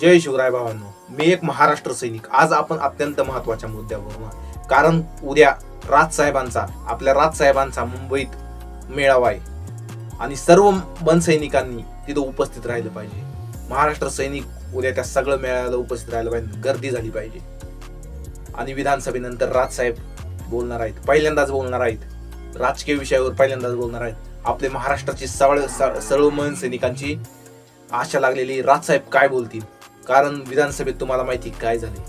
जय शिवराय बाबांनो मी एक महाराष्ट्र सैनिक. आज आपण अत्यंत महत्त्वाच्या मुद्द्यावर कारण उद्या राजसाहेबांचा आपल्या राजसाहेबांचा मुंबईत मेळावा आहे. आणि सर्व बनसैनिकांनी तिथं उपस्थित राहिलं पाहिजे. महाराष्ट्र सैनिक उद्या त्या सगळं मेळाव्याला उपस्थित राहिलं पाहिजे. गर्दी झाली पाहिजे. आणि विधानसभेनंतर राजसाहेब बोलणार आहेत पहिल्यांदाच बोलणार आहेत. राजकीय विषयावर पहिल्यांदाच बोलणार आहेत. आपले महाराष्ट्राची सवळ सर्व मन सैनिकांची आशा लागलेली. राजसाहेब काय बोलतील? कारण विधानसभेत तुम्हाला माहिती काय झाले?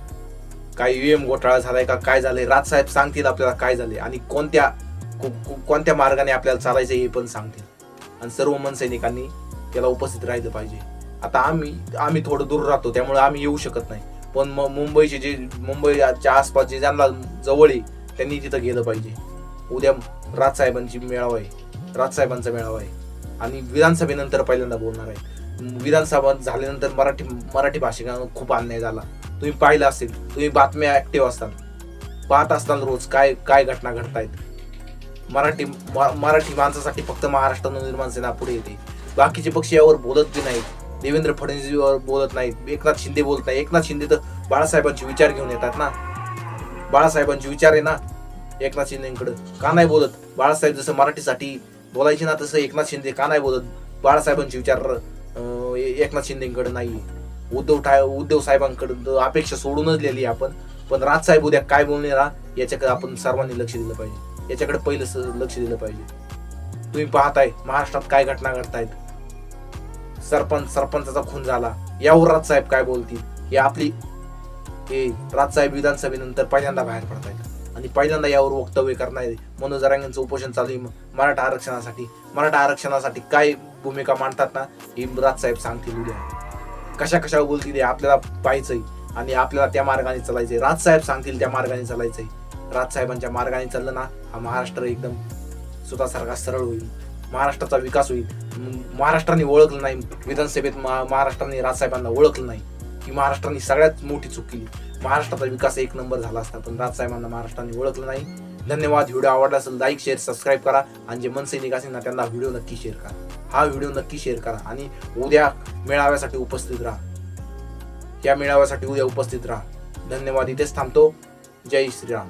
काय ईव्हीएम घोटाळा झालाय का? काय झालंय? राजसाहेब सांगतील आपल्याला काय झाले आणि कोणत्या कोणत्या मार्गाने आपल्याला चालायचं हे पण सांगतील. आणि सर्व मनसैनिकांनी त्याला उपस्थित राहिलं पाहिजे. आता आम्ही आम्ही थोडं दूर राहतो त्यामुळे आम्ही येऊ शकत नाही. पण मग मुंबईचे जे मुंबईच्या आसपास जे ज्यांना जवळ आहे त्यांनी तिथं गेलं पाहिजे. उद्या राजसाहेबांची मेळावा आहे. राजसाहेबांचा मेळावा आहे. आणि विधानसभेनंतर पहिल्यांदा बोलणार आहे. विधानसभा झाल्यानंतर मराठी मराठी भाषिकांना खूप अन्याय झाला. तुम्ही पाहिलं असेल तुम्ही बातम्या ॲक्टिव्ह असतात. पाहत असताना रोज काय काय घटना घडतायत. मराठी मराठी माणसासाठी फक्त महाराष्ट्र नवनिर्माण सेना पुढे येते. बाकीचे पक्ष यावर बोलत बी नाहीत. देवेंद्र फडणवीसवर बोलत नाहीत. एकनाथ शिंदे बोलत नाही. एकनाथ शिंदे तर बाळासाहेबांचे विचार घेऊन येतात ना. बाळासाहेबांचे विचार आहे ना एकनाथ शिंदेकडे. का नाही बोलत? बाळासाहेब जसं मराठीसाठी बोलायचे ना तसं एकनाथ शिंदे का नाही बोलत? बाळासाहेबांचे विचार एकनाथ शिंदेकडे नाही. उद्धव ठाय उद्धव साहेबांकडे अपेक्षा सोडूनच लिहिली आपण. पण राजसाहेब उद्या काय बोलणार याच्याकडे आपण सर्वांनी लक्ष दिलं पाहिजे. याच्याकडे पहिलं लक्ष दिलं पाहिजे. तुम्ही पाहताय महाराष्ट्रात काय घटना घडतायत. सरपंच सरपंचाचा खून झाला. यावर राजसाहेब काय बोलतील? हे आपली हे राजसाहेब विधानसभेनंतर पहिल्यांदा बाहेर पडतायत. आणि पहिल्यांदा यावर वक्तव्य करणार आहे. मनोज रांगेंचं उपोषण चालू आहे. मराठा आरक्षणासाठी. मराठा आरक्षणासाठी काय भूमिका मांडतात ना हे राजसाहेब सांगतील उद्या. कशा कशा बोलतील आपल्याला पाहायचंय आणि आपल्याला त्या मार्गाने चालायचंय. राजसाहेब सांगतील त्या मार्गाने चालायचंय. राजसाहेबांच्या मार्गाने चाललं ना हा महाराष्ट्र एकदम स्वतःसारखा सरळ होईल. महाराष्ट्राचा विकास होईल. महाराष्ट्राने ओळखलं नाही विधानसभेत महा- महाराष्ट्राने राजसाहेबांना ओळखलं नाही की महाराष्ट्राने सगळ्यात मोठी चूक केली. महाराष्ट्राचा विकास एक नंबर झाला असता पण राजसाहेबांना महाराष्ट्राने ओळखलं नाही. धन्यवाद. व्हिडिओ आवडला असेल लाईक शेअर सबस्क्राईब करा. आणि जे मनसैनिक असेल ना त्यांना व्हिडिओ नक्की शेअर करा. हा व्हिडिओ नक्की शेअर करा. आणि उद्या मेळाव्यासाठी उपस्थित राहा. या मेळाव्यासाठी उद्या उपस्थित राहा. धन्यवाद. इथेच थांबतो. जय श्रीराम.